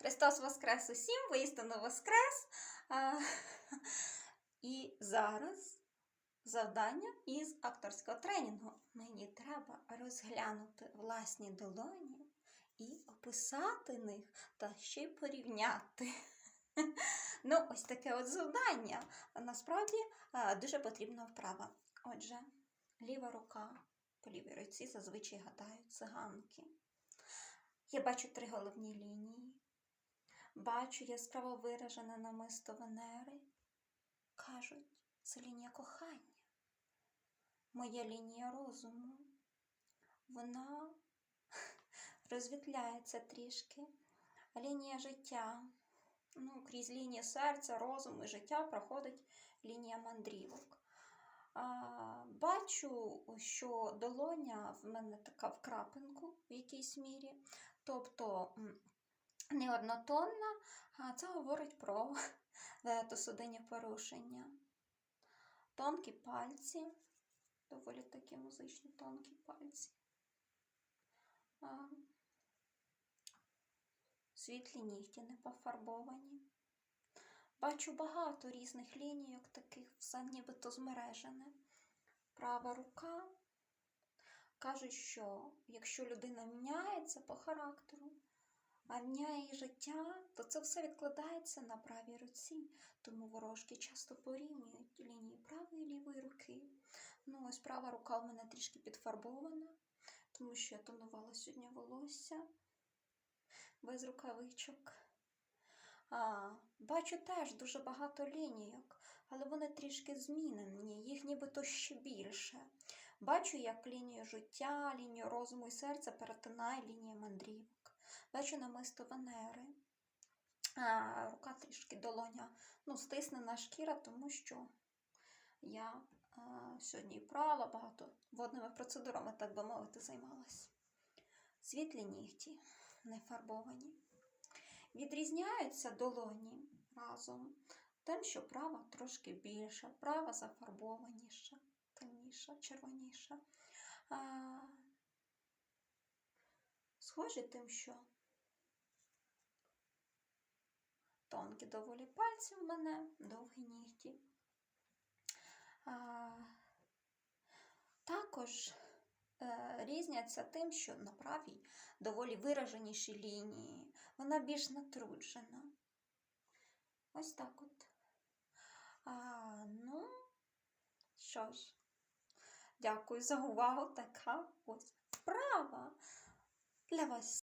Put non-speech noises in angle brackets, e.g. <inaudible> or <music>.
Христос Воскрес усім, воістину Воскрес. <laughs> І зараз завдання із акторського тренінгу. Мені треба розглянути власні долоні і описати них та ще й порівняти. <laughs> Ну, ось таке от завдання. Насправді дуже потрібна вправа. Отже, ліва рука по лівій руці зазвичай гадають циганки. Я бачу три головні лінії. Бачу яскраво виражене намисто Венери. Кажуть, це лінія кохання. Моя лінія розуму. Вона <laughs> розвітляється трішки. Лінія життя. Ну, крізь лінію серця, розуму і життя проходить лінія мандрівок. А, бачу, що долоня в мене така в крапинку в якійсь мірі. Тобто м, не однотонна, а це говорить про <laughs> ветосудинні порушення. Тонкі пальці, доволі такі музичні тонкі пальці. Світлі нігті не пофарбовані. Бачу багато різних лінійок, таких все нібито змережене. Права рука. Кажуть, що якщо людина міняється по характеру, а міняє її життя, то це все відкладається на правій руці. Тому ворожки часто порівнюють лінії правої і лівої руки. Ну, ось права рука в мене трішки підфарбована, тому що я тонувала сьогодні волосся без рукавичок. А, бачу теж дуже багато лінійок, але вони трішки змінені, їх нібито ще більше. Бачу, як лінію життя, лінію розуму і серця перетинає лінія мандрівок. Бачу намисто Венери. А, рука трішки долоня ну, стиснена шкіра, тому що я а, сьогодні і права багато водними процедурами, так би мовити, займалась. Світлі нігті не фарбовані. Відрізняються долоні разом тим, що права трошки більша, права зафарбованіша, темніша, червоніша. А, схожі тим, що тонкі доволі пальці в мене, довгі нігті. А, також е, різняться тим, що на правій доволі вираженіші лінії, вона більш натруджена. Ось так от. А, ну, що ж, дякую за увагу. Така ось вправа la voz.